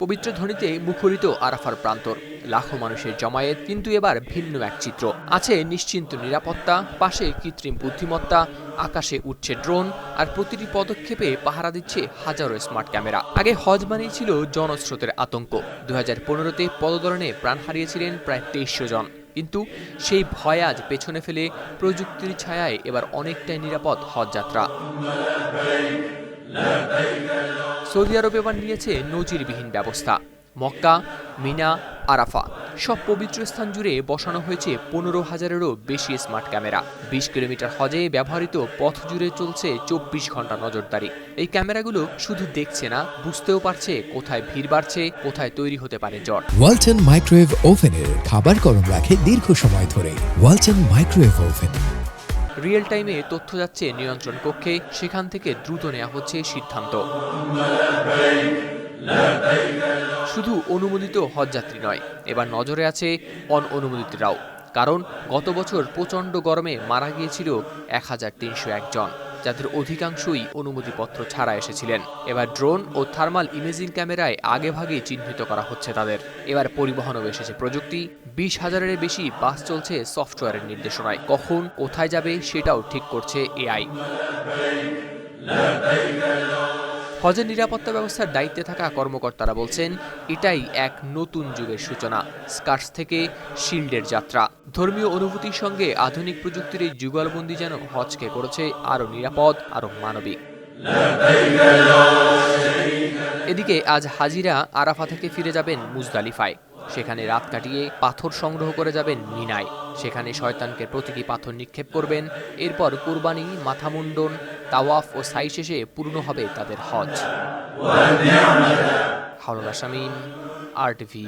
পবিত্র ধ্বনিতে মুখরিত আরাফার প্রান্তর। লাখো মানুষের জমায়েত কিন্তু এবার ভিন্ন এক চিত্র। আছে নিশ্চিন্ত নিরাপত্তা, পাশে কৃত্রিম বুদ্ধিমত্তা, আকাশে উঠছে ড্রোন আর প্রতিটি পদক্ষেপে পাহারা দিচ্ছে হাজারো স্মার্ট ক্যামেরা। আগে হজ মানেই ছিল জনস্রোতের আতঙ্ক। দু হাজার পনেরোতে পদদরণে প্রাণ হারিয়েছিলেন প্রায় তেইশশো জন। কিন্তু সেই ভয় আজ পেছনে ফেলে প্রযুক্তির ছায়ায় এবার অনেকটাই নিরাপদ হজ যাত্রা। সৌদি আরব এবার নিয়েছে নজিরবিহীন ব্যবস্থা। মক্কা, মিনা আরাফা সব পবিত্র স্থান জুড়ে বসানো হয়েছে পনেরো হাজারেরও বেশি স্মার্ট ক্যামেরা। বিশ কিলোমিটার হজে ব্যবহৃত পথ জুড়ে চলছে চব্বিশ ঘণ্টা নজরদারি। এই ক্যামেরাগুলো শুধু দেখছে না, বুঝতেও পারছে কোথায় ভিড় বাড়ছে, কোথায় তৈরি হতে পারে জট ওয়ালটন মাইক্রোওয়েভ ওভেনের খাবার গরম রাখে দীর্ঘ সময় ধরে। Walton microwave oven. রিয়েল টাইমে তথ্য যাচ্ছে নিয়ন্ত্রণ কক্ষে, সেখান থেকে দ্রুত নেওয়া হচ্ছে সিদ্ধান্ত। শুধু অনুমোদিত হজযাত্রী নয়, এবার নজরে আছে অন অনুমোদিতরাও কারণ গত বছর প্রচণ্ড গরমে মারা গিয়েছিল এক হাজার তিনশো একজন। যাদের অধিকাংশই অনুমতিপত্র ছাড়া এসেছিলেন। এবার ড্রোন ও থার্মাল ইমেজিং ক্যামেরায় আগেভাগেই চিহ্নিত করা হচ্ছে তাদের। এবার পরিবহনও এসেছে প্রযুক্তি। বিশ হাজারের বেশি বাস চলছে সফটওয়্যারের নির্দেশনায়। কখন কোথায় যাবে সেটাও ঠিক করছে এআই হজের নিরাপত্তা ব্যবস্থার দায়িত্বে থাকা কর্মকর্তারা বলছেন, এটাই এক নতুন যুগের সূচনা, স্কার্স থেকে শিল্ডের যাত্রা। ধর্মীয় অনুভূতির সঙ্গে আধুনিক প্রযুক্তির এই যুগলবন্দি যেন হজকে করেছে আরও নিরাপদ, আরও মানবিক। এদিকে আজ হাজিরা আরাফা থেকে ফিরে যাবেন মুজদালিফায়। সেখানে রাত কাটিয়ে পাথর সংগ্রহ করে যাবেন মিনায়। সেখানে শয়তানকে প্রতীকী পাথর নিক্ষেপ করবেন। এরপর কুরবানি মাথামুন্ডন তাওয়াফ ও সাই শেষে পূর্ণ হবে তাদের হজ। হাওলানা শামীম আর টিভি